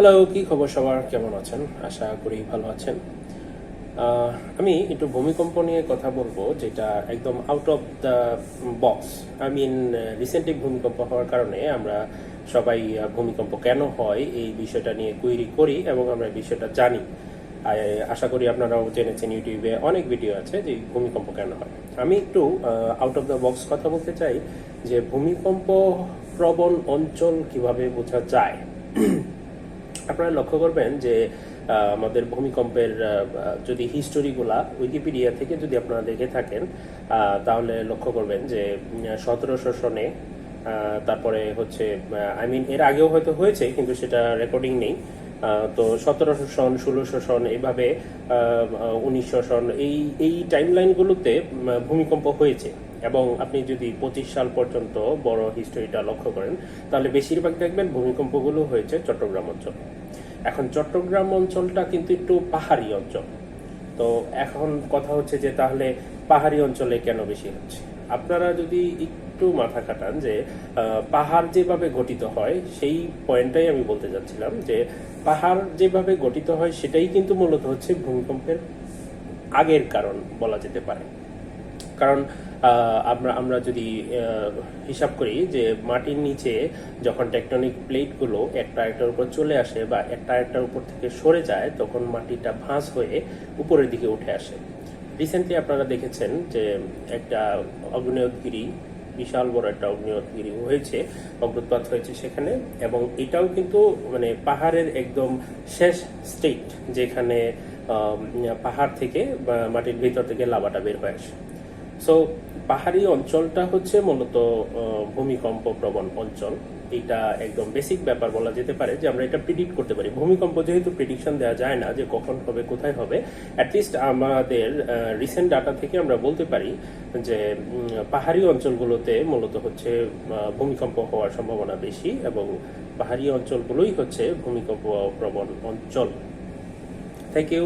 Hello কি খবর সবার? কেমন আছেন? আশা করি ভালো আছেন। আমি একটু ভূমিকম্প নিয়ে কথা বলব, যেটা একদম out of the box I mean recently ভূমিকম্প হওয়ার কারণে আমরা সবাই ভূমিকম্প কেন হয় এই বিষয়টা নিয়ে কুইরি করি এবং আমরা বিষয়টা জানি। আশা করি আপনারাও জেনেছেন ইউটিউবে অনেক ভিডিও আছে যে ভূমিকম্প কেন হয়। আমি একটু আউট অফ দ্য বক্স কথা বলতে চাই যে ভূমিকম্প প্রবণ অঞ্চল কীভাবে বোঝা যায়? আপনারা লক্ষ্য করবেন যে আমাদের ভূমিকম্পের যদি হিস্টোরিগুলা উইকিপিডিয়া থেকে যদি আপনারা দেখে থাকেন তাহলে লক্ষ্য করবেন যে সতেরোশো সনে তারপরে হচ্ছে আই মিন এর আগেও হয়তো হয়েছে, কিন্তু সেটা রেকর্ডিং নেই। তো সতেরোশো সন, ষোলোশো সন এইভাবে উনিশশো সন, এই এই টাইম লাইনগুলোতে ভূমিকম্প হয়েছে। এবং আপনি যদি পঁচিশ সাল পর্যন্ত বড় হিস্টোরিটা লক্ষ্য করেন, তাহলে বেশিরভাগ দেখবেন ভূমিকম্পগুলো হয়েছে চট্টগ্রাম অঞ্চল। এখন চট্টগ্রাম অঞ্চলটা কিন্তু একটু পাহাড়ি অঞ্চল। তো এখন কথা হচ্ছে যে তাহলে পাহাড়ি অঞ্চলে কেন বেশি হচ্ছে? আপনারা যদি একটু মাথা কাটান যে পাহাড় যেভাবে গঠিত হয়, সেই পয়েন্টটাই আমি বলতে যাচ্ছিলাম যে, পাহাড় যেভাবে গঠিত হয়, সেটাই কিন্তু মূলত হচ্ছে ভূমিকম্পের আগের কারণ বলা যেতে পারে। কারণ আমরা আমরা যদি হিসাব করি যে মাটির নিচে যখন টেকটনিক প্লেটগুলো একটা একটার উপর চলে আসে বা একটা একটার উপর থেকে সরে যায়, তখন মাটিটা ভাঁজ হয়ে উপরের দিকে উঠে আসে। রিসেন্টলি আপনারা দেখেছেন যে একটা অগ্নিয়তগিরি বিশাল বড় একটা অগ্নিয়তগিরি হয়েছে অগ্নুৎপাত হয়েছে সেখানে, এবং এটাও কিন্তু মানে পাহাড়ের একদম শেষ স্টেট যেখানে পাহাড় থেকে মাটির ভিতর থেকে লাভাটা বের হয়ে আসে। সো পাহাড়ি অঞ্চলটা হচ্ছে মূলত ভূমিকম্প প্রবণ অঞ্চল। এটা একদম বেসিক ব্যাপার বলা যেতে পারে যে আমরা এটা প্রিডিক্ট করতে পারি। ভূমিকম্প যেহেতু প্রিডিকশন দেওয়া যায় না যে কখন হবে, কোথায় হবে অ্যাটলিস্ট আমাদের রিসেন্ট ডাটা থেকে আমরা বলতে পারি যে পাহাড়ি অঞ্চলগুলোতে মূলত হচ্ছে ভূমিকম্প হওয়ার সম্ভাবনা বেশি এবং পাহাড়ি অঞ্চলগুলোই হচ্ছে ভূমিকম্প প্রবণ অঞ্চল। Thank you